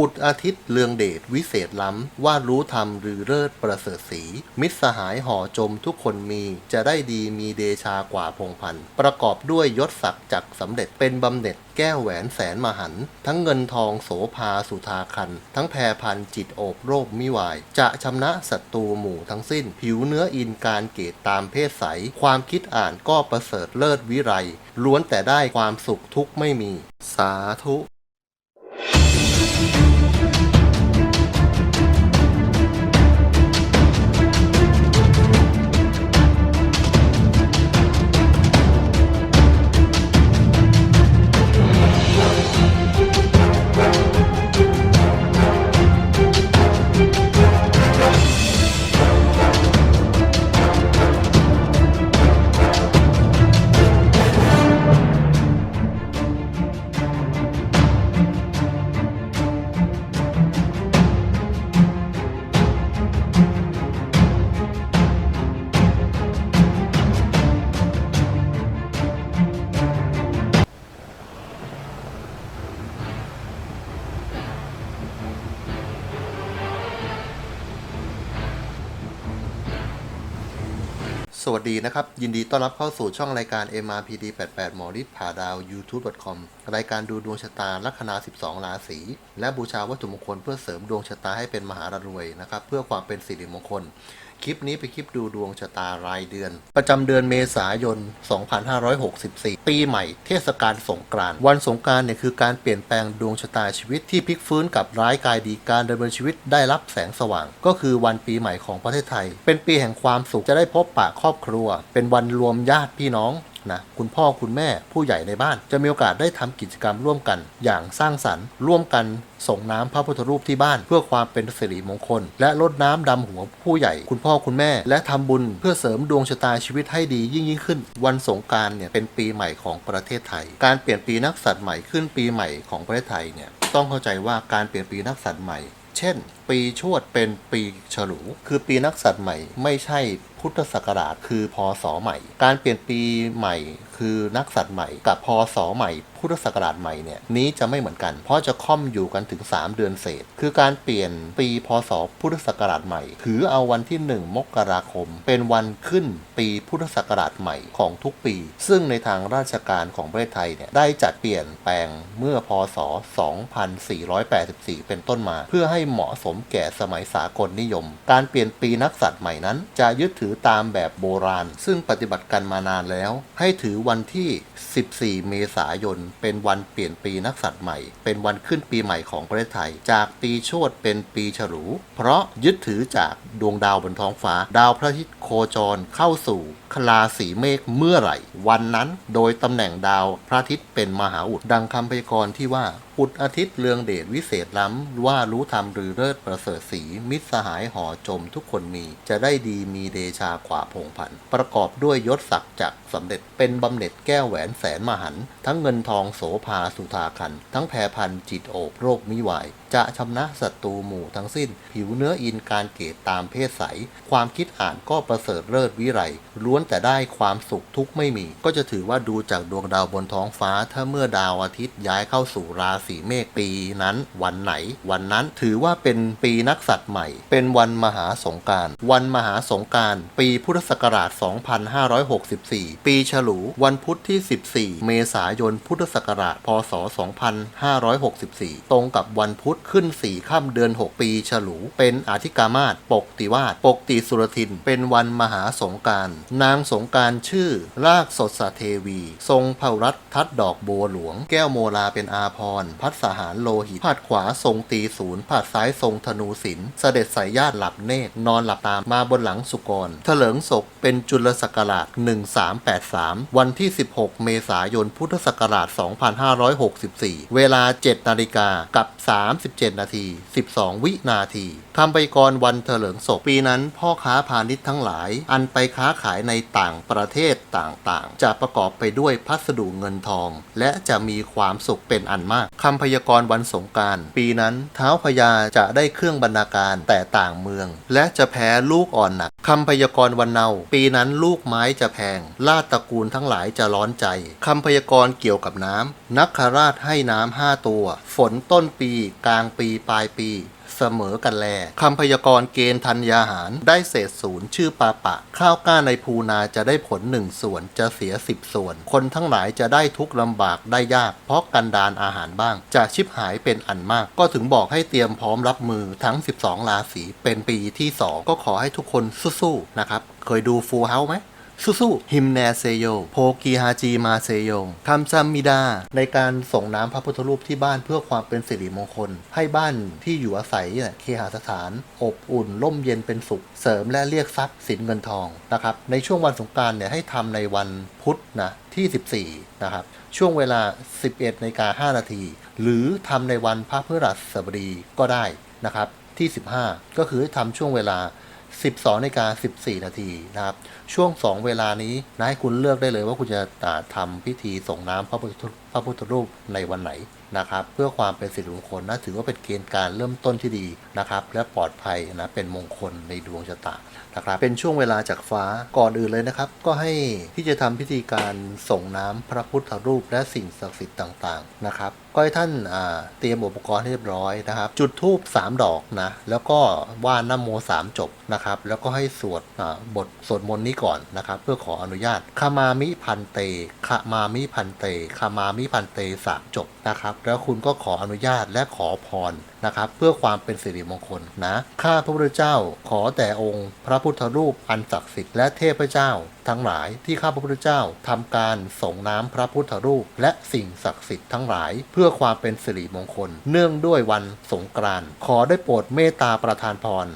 อุดอาทิตย์เลืองเดชวิเศษล้ำ ว่ารู้ธรรมหรือเลิศประเสริฐสี มิตรสหายห่อจมทุกคนมีจะได้ดีมีเดชากว่าพงพันประกอบด้วยยศศักดิ์จักสำเร็จเป็นบำเหน็จแก้วแหวนแสนมหัน ทั้งเงินทองโสภาสุธาคัน ทั้งแพรพันจิตโอบโรคมิวาย จะชำนะศัตรูหมู่ทั้งสิ้น ผิวเนื้ออินการเกตตามเพศใส ความคิดอ่านก็ประเสริฐเลิศวิไรล้วนแต่ได้ความสุขทุกไม่มี สาธุ สวัสดีนะครับ ยินดีต้อนรับเข้าสู่ช่องรายการ MRPD 88หมอฤทธิ์ผ่าดาว YouTube.com รายการดูดวงชะตาลัคนา 12 ราศีและบูชาวัตถุมงคลเพื่อเสริมดวงชะตาให้เป็นมหารวยนะครับ เพื่อความเป็นสิริมงคล คลิปนี้เป็นคลิปดูดวงชะตารายเดือน ประจำเดือนเมษายน 2564 ปีใหม่เทศกาลสงกรานต์วันสงกรานต์เนี่ยคือการเปลี่ยนแปลงดวงชะตาชีวิตที่พลิกฟื้นกับร้ายกายดีการดำเนินชีวิตได้รับแสงสว่าง ก็คือวันปีใหม่ของประเทศไทย เป็นปีแห่งความสุขจะได้พบปะครอบครัว เป็นวันรวมญาติพี่น้อง นะคุณพ่อคุณแม่ผู้ใหญ่ในบ้าน จะมีโอกาสได้ทำกิจกรรมร่วมกัน อย่างสร้างสรรค์ร่วมกันส่งน้ำพระพุทธรูปที่บ้าน เพื่อความเป็นสิริมงคล และรดน้ำดำหัวผู้ใหญ่ คุณพ่อคุณแม่ และทำบุญเพื่อเสริมดวงชะตาชีวิตให้ดียิ่งยิ่งขึ้น วันสงการเนี่ยเป็นปีใหม่ของประเทศไทย การเปลี่ยนปีนักษัตริย์ใหม่ขึ้นปีใหม่ของประเทศไทยเนี่ยต้องเข้าใจว่าการเปลี่ยนปีนักษัตริย์ใหม่ เช่น ปีชวดเป็นปีฉลู คือปีนักษัตริย์ใหม่ไม่ใช่ พุทธศักราชคือพศใหม่ การเปลี่ยนปีใหม่คือนักษัตริย์ใหม่กับพศใหม่พุทธศักราชใหม่เนี่ยนี้จะไม่เหมือนกัน เพราะจะค่อมอยู่กันถึง 3 เดือนเศษ คือการเปลี่ยนปีพศพุทธศักราชใหม่ ถือเอาวันที่ 1 มกราคม เป็นวันขึ้นปีพุทธศักราชใหม่ของทุกปี ซึ่งในทางราชการของประเทศไทยเนี่ยได้จัดเปลี่ยนแปลงเมื่อพศ 2484 เป็นต้นมา เพื่อให้เหมาะสมแก่สมัยสากลนิยม การเปลี่ยนปีนักษัตริย์ใหม่นั้น จะยึดถือตามแบบโบราณ ซึ่งปฏิบัติกันมานานแล้ว ให้ถือวันที่ 14 เมษายน เป็นวันเปลี่ยนปีนักษัตริย์ใหม่ เป็นวันขึ้นปีใหม่ของประเทศไทย จากปีชวดเป็นปีฉลู เพราะยึดถือจากดวงดาวบนท้องฟ้า ดาวพระอาทิตย์โคจรเข้าสู่คลาสีเมฆเมื่อไหร่ วันนั้นโดยตำแหน่งดาวพระอาทิตย์เป็นมหาอุดดังคำพยากรณ์ที่ว่าอุดอาทิตย์เรืองเดชวิเศษล้ำ ว่ารู้ธรรมหรือเลิศประเสริฐสีมิตรสหายห่อจมทุกคนมีจะได้ดีมีเดชากว่าพงพันประกอบด้วยยศศักดิ์จักสำเร็จเป็นบำเหน็จแก้วแหวนแสนมหัน ทั้งเงินทองโสภาสุธาคัน ทั้งแพรพันจิตโอบโรคมิวายจะชำนะศัตรูหมู่ทั้งสิ้น ผิวเนื้ออินการเกตตามเพศใส ความคิดอ่านก็ประเสริฐเลิศวิไรล้วนแต่ได้ความสุขทุกไม่มี ก็จะถือว่าดูจากดวงดาวบนท้องฟ้า ถ้าเมื่อดาวอาทิตย์ย้ายเข้าสู่ราศเมษปีนั้นวันไหน วันนั้นถือว่าเป็นปีนักษัตริย์ใหม่ เป็นวันมหาสงการ วันมหาสงการ ปีพุทธศักราช 2564 ปีฉลูวันพุธที่ 14 เมษายนพุทธศักราช พศ 2564 ตรงกับวันพุธขึ้น 4 ค่ำเดือน 6 ปีฉลู เป็นอาธิกามาศปกติวาสปกติสุรทิน เป็นวันมหาสงการ นางสงการชื่อ รากสดสเทวี ทรงเผารัฐทัดดอกบัวหลวง แก้วโมลาเป็นอาพรพัดสหารโลหิตผาดขวาทรงตีศูนย์ผาดซ้ายทรงธนูศิลป์เสด็จสายญาติหลับเนตรนอนหลับตามมาบนหลังสุกรเถลิงศพเป็นจุลศักราช 1383 วันที่ 16 เมษายน พุทธศักราช 2564 เวลา 7 นาฬิกากับ 37 นาที 12 วินาทีคำไปกรวันเถลิงศพปีนั้นพ่อค้าพาณิชย์ทั้งหลาย อันไปค้าขายในต่างประเทศต่างๆ จะประกอบไปด้วยพัสดุเงินทอง และจะมีความสุขเป็นอันมากคำพยากรณ์วันสงการ ปีนั้นเท้าพญาจะได้เครื่องบรรณาการแต่ต่างเมือง และจะแพ้ลูกอ่อนหนักคำพยากรณ์วันเนาปีนั้นลูกไม้จะแพงลาดตระกูลทั้งหลายจะร้อนใจคำพยากรณ์เกี่ยวกับน้ำนักคราชให้น้ำห้าตัว ฝนต้นปี กลางปีปลายปี เสมอกันแลคำพยากรณ์เกณฑ์ธัญญาหาร ได้เศษศูนย์ชื่อปาปะ ข้าวกล้าในภูนาจะได้ผลหนึ่งส่วนจะเสียสิบส่วน คนทั้งหลายจะได้ทุกลำบากได้ยาก เพราะกันดานอาหารบ้าง จะชิบหายเป็นอันมาก ก็ถึงบอกให้เตรียมพร้อมรับมือทั้ง 12 ราศีเป็นปีที่ 2 ก็ขอให้ทุกคนสู้ๆนะครับ เคยดูฟูเฮาไหม สู้ๆฮิมแนเซโยโพกีฮาจีมาเซโยคำซัมมิดา ในการส่งน้ำพระพุทธรูปที่บ้านเพื่อความเป็นสิริมงคล ให้บ้านที่อยู่อาศัยเนี่ยเคหสถาน อบอุ่นร่มเย็นเป็นสุข เสริมและเรียกทรัพย์สินเงินทองนะครับในช่วงวันสงการเนี่ยให้ทำในวันพุธนะที่ 14 นะครับ ช่วงเวลา 11นาฬิกา5นาที หรือทำในวันพระพฤหัสบดีก็ได้นะครับ ที่ 15 ก็คือให้ทำช่วงเวลา 12นาฬิกา14 นาทีนะครับ ช่วง 2 เวลานี้นะให้คุณเลือกได้เลยว่าคุณจะอ่าทำพิธีส่งน้ำพระพุทธพระพุทธรูปในวันไหนนะครับ เพื่อความเป็นสิริมงคลนะถือว่าเป็นเกณฑ์การเริ่มต้นที่ดีนะครับ และปลอดภัยนะเป็นมงคลในดวงชะตา นะครับเป็นช่วงเวลาจากฟ้าก่อนอื่นเลยนะครับ ก็ให้ที่จะทำพิธีการส่งน้ำพระพุทธรูปและสิ่งศักดิ์สิทธิ์ต่างๆนะครับก็ให้ท่านเตรียมอุปกรณ์ให้เรียบร้อยนะครับ จุดธูป3ดอกนะ แล้วก็ว่านน้ำโม3จบนะครับ แล้วก็ให้สวดบทสวดมนต์นี้ก่อนนะครับ เพื่อขออนุญาตคามามิพันเตคามามิพันเตคามามิพันเตสามจบนะครับ แล้วคุณก็ขออนุญาตและขอพร นะครับเพื่อความเป็นสิริมงคลนะข้าพระพุทธเจ้าขอแต่องค์ พระพุทธรูปอันศักดิ์สิทธิ์และเทพเจ้า ทั้งหลายที่ข้าพระพุทธเจ้าทำการส่งน้ำพระพุทธรูป และสิ่งศักดิ์สิทธิ์ทั้งหลาย เพื่อความเป็นสิริมงคล เนื่องด้วยวันสงกรานต์ขอได้โปรดเมตตาประทานพร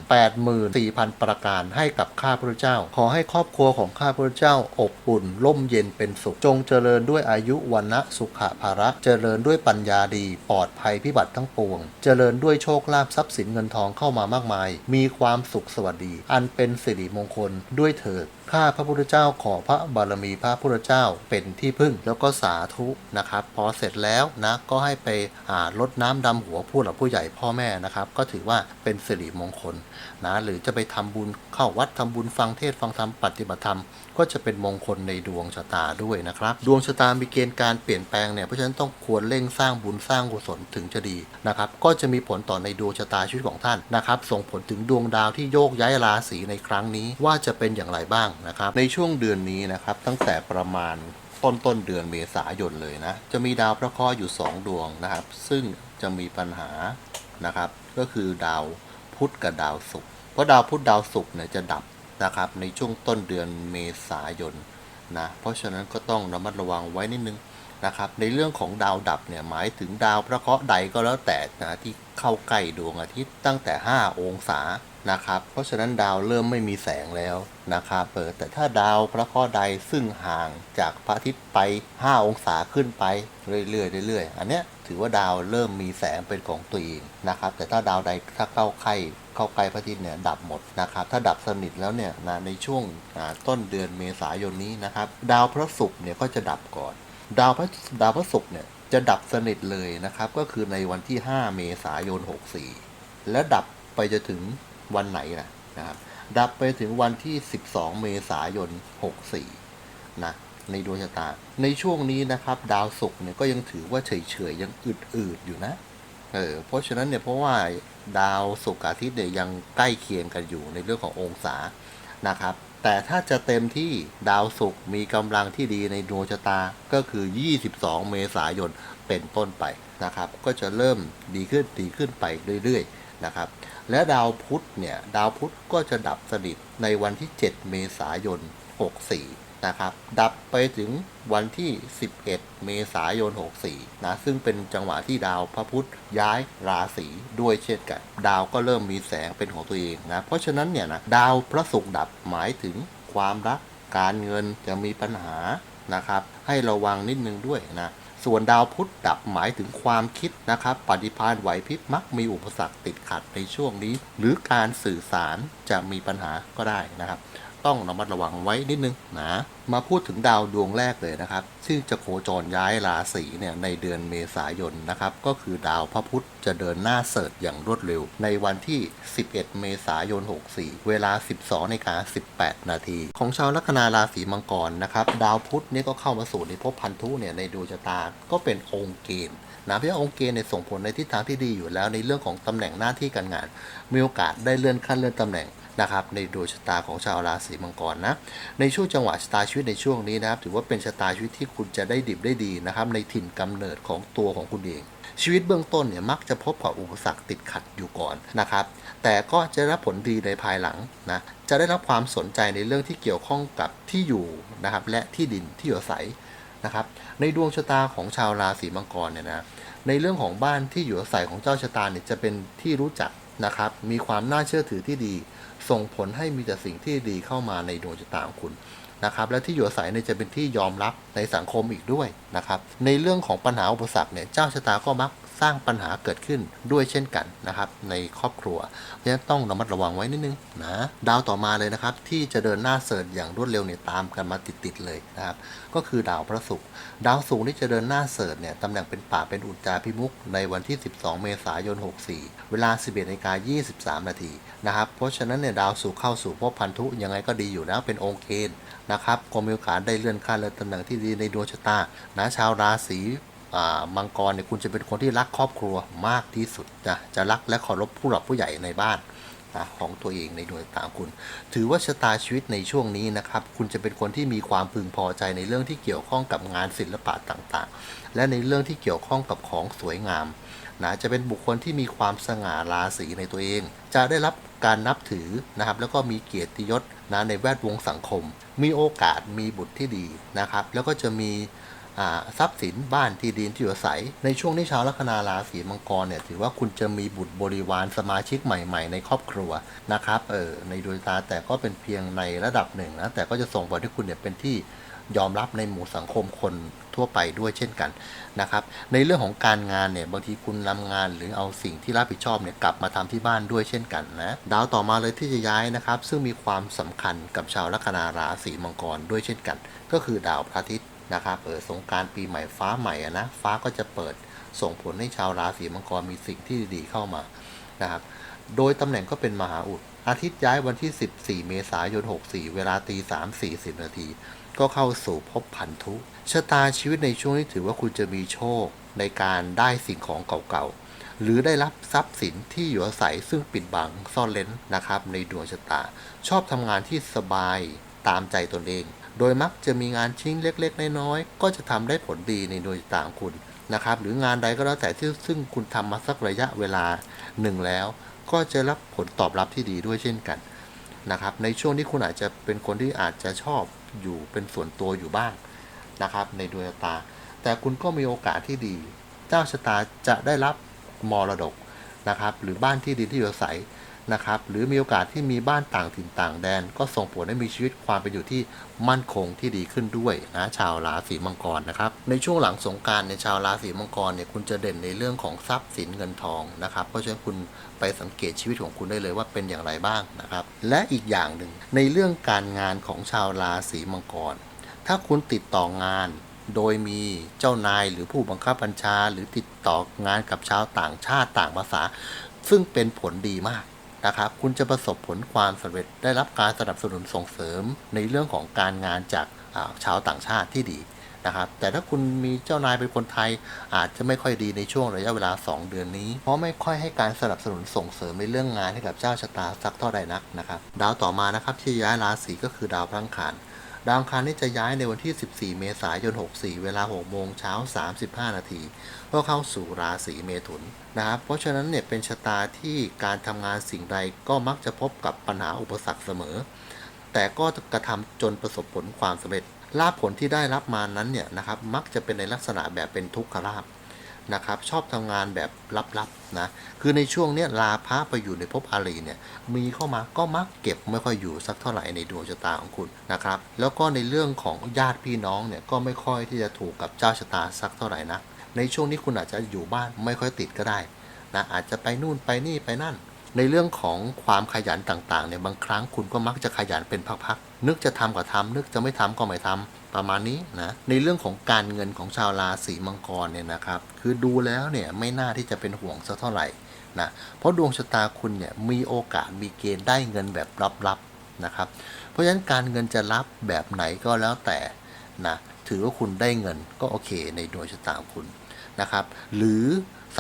84,000 ประการให้กับข้าพระพุทธเจ้า ขอให้ครอบครัวของข้าพระพุทธเจ้าอบอุ่นร่มเย็นเป็นสุข จงเจริญด้วยอายุวันนะสุขภาระ เจริญด้วยปัญญาดี ปลอดภัยพิบัติทั้งปวง เจริญด้วยโชคลาภทรัพย์สินเงินทองเข้ามามากมาย มีความสุขสวัสดี อันเป็นสิริมงคลด้วยเถิด ข้าพระพุทธเจ้าขอพระบารมีพระพุทธเจ้าเป็นที่พึ่งแล้วก็สาธุนะครับ พอเสร็จแล้วนะก็ให้ไปอ่ารดน้ำดำหัวผู้หลักผู้ใหญ่พ่อแม่นะครับ ก็ถือว่าเป็นสิริมงคล นะหรือจะไปทำบุญเข้าวัดทำบุญฟังเทศฟังธรรมปฏิบัติธรรม ก็จะเป็นมงคลในดวงชะตาด้วยนะครับ ดวงชะตามีเกณฑ์การเปลี่ยนแปลงเนี่ยเพราะฉะนั้นต้องควรเร่งสร้างบุญสร้างกุศลถึงจะดีนะครับก็จะมีผลต่อในดวงชะตาชีวิตของท่านนะครับส่งผลถึงดวงดาวที่โยกย้ายราศีในครั้งนี้ว่าจะเป็นอย่างไรบ้างนะครับในช่วงเดือนนี้นะครับตั้งแต่ประมาณต้นต้นเดือนเมษายนเลยนะ จะมีดาวพระเคราะห์อยู่ 2 ดวงนะครับ ซึ่งจะมีปัญหานะครับ ก็คือดาว พุธกับดาวศุกร์เพราะดาวพุธดาวศุกร์เนี่ยจะดับนะครับในช่วงต้นเดือนเมษายนนะเพราะฉะนั้นก็ต้องระมัดระวังไว้นิดนึงนะครับในเรื่องของดาวดับเนี่ยหมายถึงดาวพระเคราะห์ใดก็แล้วแต่นะที่เข้าใกล้ดวงอาทิตย์ตั้งแต่ 5 องศานะครับเพราะฉะนั้นดาวเริ่มไม่มีแสงแล้วนะครับเปิดแต่ถ้าดาวพระเคราะห์ใดซึ่งห่างจากพระอาทิตย์ไป 5 องศาขึ้นไปเรื่อยๆเรื่อยๆอันเนี้ย ถือว่าดาวเริ่มมีแสงเป็นของตัวเองนะครับ แต่ถ้าดาวใดถ้าเข้าใกล้เข้าใกล้พระอาทิตย์เนี่ยดับหมดนะครับ ถ้าดับสนิทแล้วเนี่ยนะในช่วงต้นเดือนเมษายนนี้นะครับ ดาวพระศุกร์เนี่ยก็จะดับก่อน ดาวพระดาวพระศุกร์เนี่ยจะดับสนิทเลยนะครับ ก็คือในวันที่ 5 เมษายน 64 และดับไปจะถึงวันไหนนะนะครับ ดับไปถึงวันที่ 12 เมษายน 64 นะ ในดวงชะตา ในช่วงนี้นะครับ ดาวศุกร์เนี่ยก็ยังถือว่าเฉยๆยังอืดๆอยู่นะเออเพราะฉะนั้นเนี่ยเพราะว่าดาวศุกร์อาทิตย์เนี่ยยังใกล้เคียงกันอยู่ในเรื่องขององศานะครับ แต่ถ้าจะเต็มที่ดาวศุกร์มีกำลังที่ดีในดวงชะตาก็คือ 22 เมษายนเป็นต้นไปนะครับ ก็จะเริ่มดีขึ้นดีขึ้นไปเรื่อยๆนะครับ และดาวพุธเนี่ยดาวพุธก็จะดับสนิทในวันที่ 7 เมษายน 64 นะครับ ดับไปถึงวันที่ 11 เมษายน 64 นะ ซึ่งเป็นจังหวะที่ดาวพระพุธย้ายราศีด้วยเช่นกัน ดาวก็เริ่มมีแสงเป็นของตัวเองนะ เพราะฉะนั้นเนี่ยนะดาวพระศุกร์ดับหมายถึงความรัก การเงินจะมีปัญหานะครับ ให้ระวังนิดนึงด้วยนะส่วนดาวพุธดับหมายถึงความคิดนะครับ ปฏิภาณไหวพริบมักมีอุปสรรคติดขัดในช่วงนี้ หรือการสื่อสารจะมีปัญหาก็ได้นะครับ ต้องระมัดระวังไว้นิดนึงนะมาพูดถึงดาวดวงแรกเลยนะครับ ซึ่งจะโคจรย้ายราศีเนี่ยในเดือนเมษายนนะครับ ก็คือดาวพระพุธจะเดินหน้าเสริฐอย่างรวดเร็ว ในวันที่ 11 เมษายน 64 เวลา 12นกา18 นาที ของชาวลัคนาราศีมังกรนะครับ ดาวพุธเนี่ยก็เข้ามาสู่ในภพพันธุเนี่ยในดวงชะตาก็เป็นองค์เกณฑ์นะเพราะว่องค์เกณฑ์เนี่ยส่งผลในทิศทางที่ดีอยู่แล้วในเรื่องของตำแหน่งหน้าที่การงาน มีโอกาสได้เลื่อนขั้นเลื่อนตำแหน่ง นะครับในดวงชะตาของชาวราศีมังกรนะในช่วงจังหวะชะตาชีวิตในช่วงนี้นะครับถือว่าเป็นชะตาชีวิตที่คุณจะได้ดิบได้ดีนะครับในถิ่นกำเนิดของตัวของคุณเอง ชีวิตเบื้องต้นเนี่ยมักจะพบกับอุปสรรคติดขัดอยู่ก่อนนะครับแต่ก็จะรับผลดีในภายหลังนะจะได้รับความสนใจในเรื่องที่เกี่ยวข้องกับที่อยู่นะครับและที่ดินที่อยู่อาศัยนะครับในดวงชะตาของชาวราศีมังกรเนี่ยนะในเรื่องของบ้านที่อยู่อาศัยของเจ้าชะตาเนี่ยจะเป็นที่รู้จักนะครับมีความน่าเชื่อถือที่ดี ส่งผลให้มีแต่สิ่งที่ดีเข้ามาในดวงชะตาของคุณนะครับและที่อยู่อาศัยเนี่ยจะเป็นที่ยอมรับในสังคมอีกด้วยนะครับในเรื่องของปัญหาอุปสรรคเนี่ยเจ้าชะตาก็มัก สร้างปัญหาเกิดขึ้นด้วยเช่นกันนะครับในครอบครัว เพราะฉะนั้นต้องระมัดระวังไว้นิดนึงนะดาวต่อมาเลยนะครับ ที่จะเดินหน้าเสริฐอย่างรวดเร็วเนี่ยตามกันมาติดๆเลยนะครับ ก็คือดาวพระศุกร์ดาวศุกร์ที่จะเดินหน้าเสริฐเนี่ยตำแหน่งเป็นป่าเป็นอุจจาพิมุกในวันที่ 12 เมษายน 64 เวลา 11นาฬิกา23 นาทีนะครับ เพราะฉะนั้นเนี่ยดาวศุกร์เข้าสู่ภพพันธุยังไงก็ดีอยู่แล้วเป็นองค์เกณฑ์นะครับก็มีโอกาสได้เลื่อนขั้นเลื่อนตำแหน่งที่ดีในดวงชะตานะชาวราศี มังกรเนี่ยคุณจะเป็นคนที่รักครอบครัวมากที่สุดนะจะรักและเคารพผู้หลักผู้ใหญ่ในบ้านนะของตัวเองในดวงตาคุณ ถือว่าชะตาชีวิตในช่วงนี้นะครับ คุณจะเป็นคนที่มีความพึงพอใจในเรื่องที่เกี่ยวข้องกับงานศิลปะต่างๆ และในเรื่องที่เกี่ยวข้องกับของสวยงามนะจะเป็นบุคคลที่มีความสง่าราศีในตัวเอง จะได้รับการนับถือนะครับ แล้วก็มีเกียรติยศนะในแวดวงสังคม มีโอกาสมีบุตรที่ดีนะครับ แล้วก็จะมี ทรัพย์สินบ้านที่ดินที่อยู่อาศัย ในช่วงที่ชาวลัคนาราศีมังกรเนี่ยถือว่าคุณจะมีบุตรบริวารสมาชิกใหม่ ๆ ในครอบครัวนะครับเออในดวงตาแต่ก็เป็นเพียงในระดับหนึ่งนะแต่ก็จะส่งผลให้คุณเนี่ยเป็นที่ยอมรับในหมู่สังคมคนทั่วไปด้วยเช่นกันนะครับ ในเรื่องของการงานเนี่ยบางทีคุณนำงานหรือเอาสิ่งที่รับผิดชอบเนี่ยกลับมาทำที่บ้านด้วยเช่นกันนะดาวต่อมาเลยที่จะย้ายนะครับ ซึ่งมีความสำคัญกับชาวลัคนาราศีมังกรด้วยเช่นกัน ก็คือดาวพระอาทิตย์ นะครับเออสงการปีใหม่ฟ้าใหม่นะฟ้าก็จะเปิดส่งผลให้ชาวราศีมังกรมีสิ่งที่ดีเข้ามานะครับโดยตำแหน่งก็เป็นมหาอุดอาทิตย์ย้ายวันที่ 14 เมษายน 64 เวลาตี3 40 นาที ก็เข้าสู่ภพพันธุชะตาชีวิตในช่วงนี้ถือว่าคุณจะมีโชคในการได้สิ่งของเก่าๆ หรือได้รับทรัพย์สินที่อยู่อาศัยซึ่งปิดบังซ่อนเล้นนะครับในดวงชะตา ชอบทำงานที่สบายตามใจตนเอง โดยมักจะมีงานชิ้นเล็กๆ น้อยๆ ก็จะทำได้ผลดีในโดยต่างคุณนะครับ หรืองานใดก็แล้วแต่ที่ซึ่งคุณทำมาสักระยะเวลาหนึ่งแล้ว ก็จะรับผลตอบรับที่ดีด้วยเช่นกันนะครับ ในช่วงที่คุณอาจจะเป็นคนที่อาจจะชอบอยู่เป็นส่วนตัวอยู่บ้างนะครับ ในดวงชะตา แต่คุณก็มีโอกาสที่ดี เจ้าชะตาจะได้รับมรดกนะครับ หรือบ้านที่ดินที่อยู่อาศัย นะครับ หรือมีโอกาสที่มีบ้านต่างถิ่นต่างแดน ก็ส่งผลให้มีชีวิตความเป็นอยู่ที่มั่นคงที่ดีขึ้นด้วยนะชาวราศีมังกรนะครับ ในช่วงหลังสงการในชาวราศีมังกรเนี่ยคุณจะเด่นในเรื่องของทรัพย์สินเงินทองนะครับ เพราะฉะนั้นคุณไปสังเกตชีวิตของคุณได้เลยว่าเป็นอย่างไรบ้างนะครับ และอีกอย่างหนึ่งในเรื่องการงานของชาวราศีมังกร ถ้าคุณติดต่องานโดยมีเจ้านายหรือผู้บังคับบัญชา หรือติดต่องานกับชาวต่างชาติต่างภาษา ซึ่งเป็นผลดีมาก นะครับ คุณจะประสบผลความสำเร็จได้รับการสนับสนุนส่งเสริมในเรื่องของการงานจากาชาวต่างชาติที่ดีนะครับ แต่ถ้าคุณมีเจ้านายเป็นคนไทยอาจจะไม่ค่อยดีในช่วงระยะเวลา 2 เดือนนี้ เพราะไม่ค่อยให้การสนับสนุนส่งเสริมในเรื่องงานให้กับเจ้าชะตาสักเท่าใดนักนะครับ ดาวต่อมานะครับที่ย้ายราศีก็คือดาวพลังคารดาวอังคารนี่จะย้ายในวันที่ 14 เมษายน 64 เวลา 6 โมงเช้า 35 นาที ก็เข้าสู่ราศีเมถุนนะครับ เพราะฉะนั้นเนี่ยเป็นชะตาที่การทำงานสิ่งใดก็มักจะพบกับปัญหาอุปสรรคเสมอ แต่ก็กระทำจนประสบผลความสำเร็จลาภผลที่ได้รับมานั้นเนี่ยนะครับมักจะเป็นในลักษณะแบบเป็นทุกขลาภนะครับชอบทำงานแบบลับๆนะคือในช่วงเนี้ยลาพระไปอยู่ในภพอารีเนี่ยมีเข้ามาก็มักเก็บไม่ค่อยอยู่สักเท่าไหร่ในดวงชะตาของคุณนะครับแล้วก็ในเรื่องของญาติพี่น้องเนี่ยก็ไม่ค่อยที่จะถูกกับเจ้าชะตาสักเท่าไหร่นะ ในช่วงนี้คุณอาจจะอยู่บ้านไม่ค่อยติดก็ได้นะอาจจะไปนู่นไปนี่ไปนั่น ในเรื่องของความขยันต่างๆเนี่ยบางครั้งคุณก็มักจะขยันเป็นพักๆนึกจะทำก็ทำนึกจะไม่ทำก็ไม่ทำประมาณนี้นะในเรื่องของการเงินของชาวราศีมังกรเนี่ยนะครับคือดูแล้วเนี่ยไม่น่าที่จะเป็นห่วงสักเท่าไหร่นะเพราะดวงชะตาคุณเนี่ยมีโอกาสมีเกณฑ์ได้เงินแบบลับๆนะครับ เพราะฉะนั้นการเงินจะรับแบบไหนก็แล้วแต่นะถือว่าคุณได้เงินก็โอเคในดวงชะตาคุณ นะครับ หรือ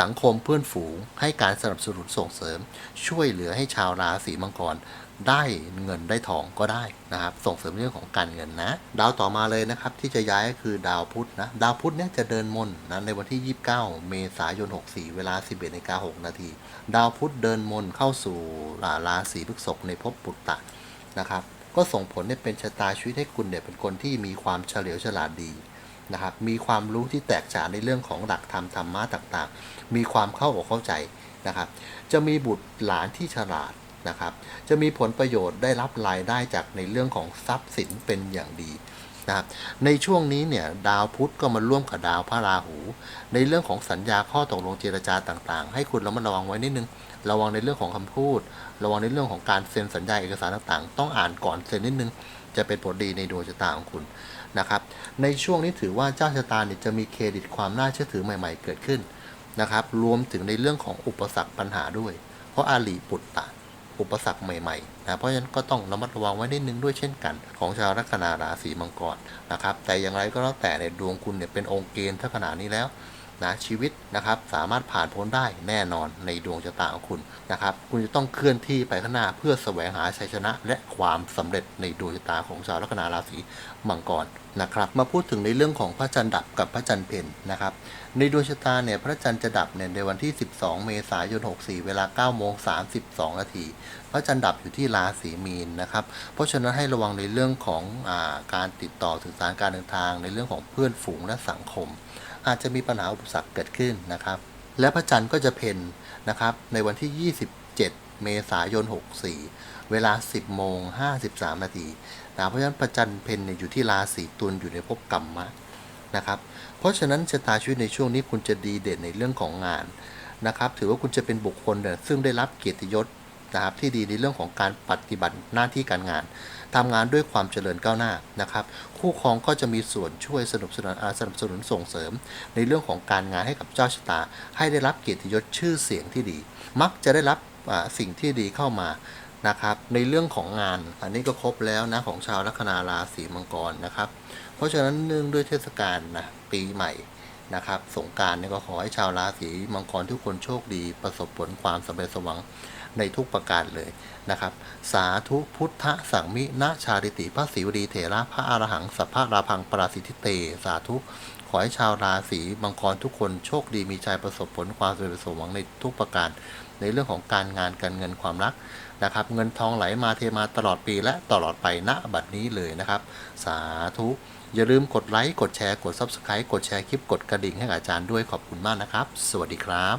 สังคมเพื่อนฝูงให้การสนับสนุนส่งเสริม ช่วยเหลือให้ชาวราศีมังกรได้เงินได้ทองก็ได้นะครับ ส่งเสริมเรื่องของการเงินนะ ดาวต่อมาเลยนะครับ ที่จะย้ายก็คือดาวพุธนะ ดาวพุธเนี่ยจะเดินมนนะในวันที่ 29 เมษายน 64 เวลา 11นาฬิกา6นาทีดาวพุธเดินมนเข้าสู่ราราศีพฤษภในภพปุตตะนะครับ ก็ส่งผลให้เป็นชะตาชีวิตให้คุณเนี่ยเป็นคนที่มีความเฉลียวฉลาดดี นะครับมีความรู้ที่แตกฉานในเรื่องของหลักธรรมธรรมะต่างๆ มีความเข้าอกเข้าใจนะครับ จะมีบุตรหลานที่ฉลาดนะครับ จะมีผลประโยชน์ได้รับรายได้จากในเรื่องของทรัพย์สินเป็นอย่างดีนะครับในช่วงนี้เนี่ยดาวพุธก็มาร่วมกับดาวพระราหู ในเรื่องของสัญญาข้อตกลงเจรจาต่างๆ ให้คุณระมัดระวังไว้นิดนึง ระวังในเรื่องของคำพูด ระวังในเรื่องของการเซ็นสัญญาเอกสารต่างๆ ต้องอ่านก่อนเซ็นนิดนึง จะเป็นผลดีในดวงชะตาของคุณ นะครับ ในช่วงนี้ถือว่าเจ้าชะตาเนี่ยจะมีเครดิตความน่าเชื่อถือใหม่ ๆ เกิดขึ้นนะครับ รวมถึงในเรื่องของอุปสรรคปัญหาด้วย เพราะอาลีปุตตะอุปสรรคใหม่ๆนะเพราะฉะนั้นก็ต้องระมัดระวังไว้นิดนึงด้วยเช่นกัน ของชาวลัคนาราศีมังกรนะครับ แต่อย่างไรก็แล้วแต่ในดวงคุณเนี่ยเป็นองค์เกณฑ์ถ้าขนาดนี้แล้ว นะชีวิตนะครับสามารถผ่านพ้นได้แน่นอนในดวงชะตาของคุณนะครับ คุณจะต้องเคลื่อนที่ไปข้างหน้าเพื่อแสวงหาชัยชนะและความสำเร็จในดวงชะตาของชาวลัคนาราศีมังกรนะครับมาพูดถึงในเรื่องของพระจันทร์ดับกับพระจันทร์เพ็ญนะครับในดวงชะตาเนี่ยพระจันทร์จะดับเนี่ยในวันที่ 12 เมษายน 64 เวลา9โมง32 นาทีพระจันทร์ดับอยู่ที่ราศีมีนนะครับ เพราะฉะนั้นให้ระวังในเรื่องของอาการติดต่อสื่อสารการเดินทาง ในเรื่องของเพื่อนฝูงและสังคม อาจจะมีปัญหาอุปสรรคเกิดขึ้นนะครับ และพระจันทร์ก็จะเพ็ญนะครับในวันที่ 27 เมษายน 64 เวลา 10 โมง 53 นาทีนะเพราะฉะนั้นพระจันทร์เพ็ญเนี่ยอยู่ที่ราศีตุลอยู่ในภพกรรมะนะครับ เพราะฉะนั้นชะตาชีวิตในช่วงนี้คุณจะดีเด่นในเรื่องของงานนะครับ ถือว่าคุณจะเป็นบุคคลเนี่ยซึ่งได้รับเกียรติยศนะครับที่ดีในเรื่องของการปฏิบัติหน้าที่การงาน ทำงานด้วยความเจริญก้าวหน้านะครับ คู่ครองก็จะมีส่วนช่วยสนับสนุนอาสนับสนุนส่งเสริม ในเรื่องของการงานให้กับเจ้าชะตา ให้ได้รับเกียรติยศชื่อเสียงที่ดี มักจะได้รับสิ่งที่ดีเข้ามานะครับในเรื่องของงานอันนี้ก็ครบแล้วนะของชาวลัคนาราศีมังกรนะครับ เพราะฉะนั้นเนื่องด้วยเทศกาลนะปีใหม่นะครับสงการเนี่ยก็ขอให้ชาวราศีมังกรทุกคนโชคดี ประสบผลความสำเร็จสมหวัง ในทุกประการเลยนะครับ สาธุพุทธสังมินาชาริติพระศิวดีเถระพระอรหังสัพพะราพังปราสิทธิเต สาธุ ขอให้ชาวราศีมังกรทุกคนโชคดีมีใจประสบผลความสำเร็จสมหวังในทุกประการ ในเรื่องของการงานการเงินความรักนะครับ เงินทองไหลมาเทมาตลอดปีและตลอดไปณบัดนี้เลยนะครับ สาธุอย่าลืมกดไลค์ กดแชร์ กด Subscribe กดแชร์คลิป กดกระดิ่งให้กับอาจารย์ด้วยขอบคุณมากนะครับ สวัสดีครับ